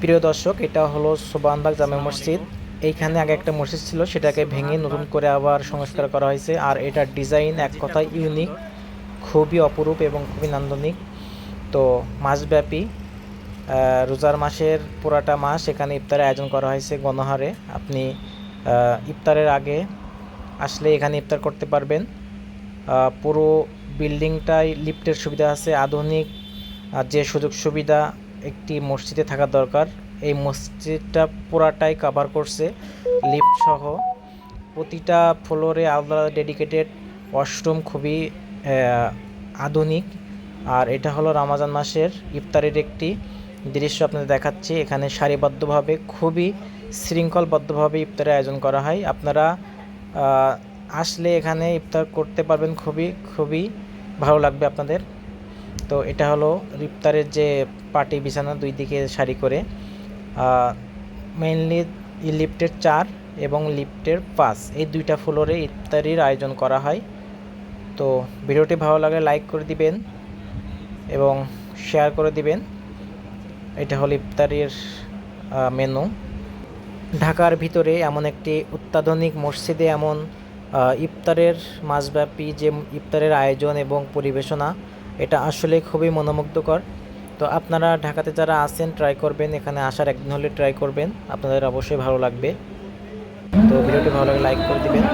প্রিয় দর্শক, এটা হলো সোবানবাগ জামে মসজিদ। এইখানে আগে একটা মসজিদ ছিল, সেটাকে ভেঙে নতুন করে আবার সংস্কার করা হয়েছে। আর এটার ডিজাইন এক কথায় ইউনিক, খুবই অপরূপ এবং খুবই নান্দনিক। তো মাসব্যাপী রোজার মাসের পুরাটা মাস এখানে ইফতারের আয়োজন করা হয়েছে গণহারে। আপনি ইফতারের আগে আসলে এখানে ইফতার করতে পারবেন। পুরো বিল্ডিংটাই লিফটের সুবিধা আছে, আধুনিক যে সুযোগ সুবিধা একটি মসজিদে থাকা দরকার। এই মসজিদটা পুরাটাই কভার করছে লিফট সহ। প্রতিটা ফ্লোরে আলাদা ডেডিকেটেড ওয়াশরুম খুবই আধুনিক। আর এটা হলো রমাজান মাসের ইফতারের একটি দৃশ্য আপনাদের দেখাচ্ছি। এখানে সারিবদ্ধভাবে, খুবই শৃঙ্খলবদ্ধভাবে ইফতারের আয়োজন করা হয়। আপনারা আসলে এখানে ইফতার করতে পারবেন খুবই খুবই ভালো লাগবে আপনাদের। তো এটা হলো ইফতারের যে পাটি বিছানা দুই দিকে সারি করে মেইনলি লিফটের চার এবং লিফটের পাঁচ। এই দুইটা ফ্লোরে ইফতারির আয়োজন করা হয়। তো ভিডিওটি ভালো লাগে লাইক করে দিবেন এবং শেয়ার করে দিবেন। এটা হলো ইফতারির মেনু ঢাকার ভিতরে এমন একটি অত্যাধুনিক মসজিদে এমন ইফতারের মাসব্যাপী যে ইফতারের আয়োজন এবং পরিবেশনা এটা আসলে খুবই মনোমুগ্ধকর। তো আপনারা ঢাকাতে যারা আছেন ট্রাই করবেন। এখানে আসার একদিন হলে ট্রাই করবেন। আপনাদের অবশ্যই ভালো লাগবে। তো ভিডিওটি ভালো লাগে লাইক করে দিবেন।